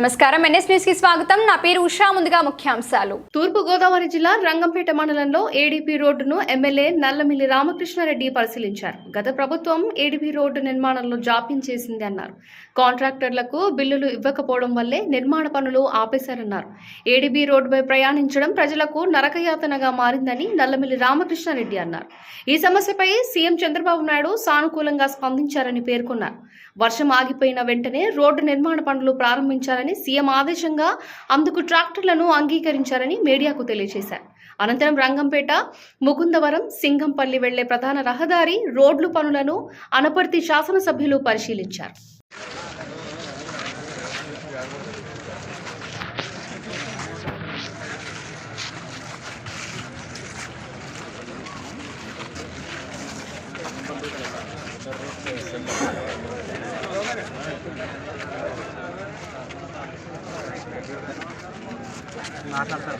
నమస్కారం. ఎన్ఎస్కి స్వాగతం. నా పేరు ఉషా. ముందుగా ముఖ్యాంశాలు. తూర్పు గోదావరి జిల్లా రంగంపేట మండలంలో ఏడీపీ రోడ్డును ఎమ్మెల్యే నల్లమిల్లి రామకృష్ణారెడ్డి పరిశీలించారు. గత ప్రభుత్వం ఏడీపీ రోడ్డు నిర్మాణంలో జాప్యం చేసింది అన్నారు కాంట్రాక్టర్లకు బిల్లులు ఇవ్వకపోవడం వల్లే నిర్మాణ పనులు ఆపేశారన్నారు. ఏడీబీ రోడ్డుపై ప్రయాణించడం ప్రజలకు నరకయాతనగా మారిందని నల్లమిల్లి రామకృష్ణారెడ్డి అన్నారు. ఈ సమస్యపై సీఎం చంద్రబాబు నాయుడు సానుకూలంగా స్పందించారని పేర్కొన్నారు. వర్షం ఆగిపోయిన వెంటనే రోడ్డు నిర్మాణ పనులు ప్రారంభించారని చేయాలని సీఎం ఆదేశంగా అందుకు ట్రాక్టర్లను అంగీకరించారని మీడియాకు తెలియజేశారు. అనంతరం రంగంపేట ముకుందవరం సింగంపల్లి వెళ్ళే ప్రధాన రహదారి రోడ్లు పనులను అనపర్తి శాసనసభ్యులు పరిశీలించారు. माता सर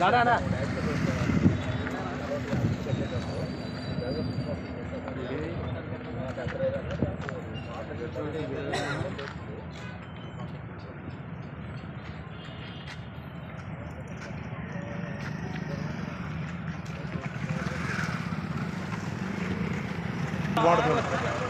दादा ना Thank you. bordo.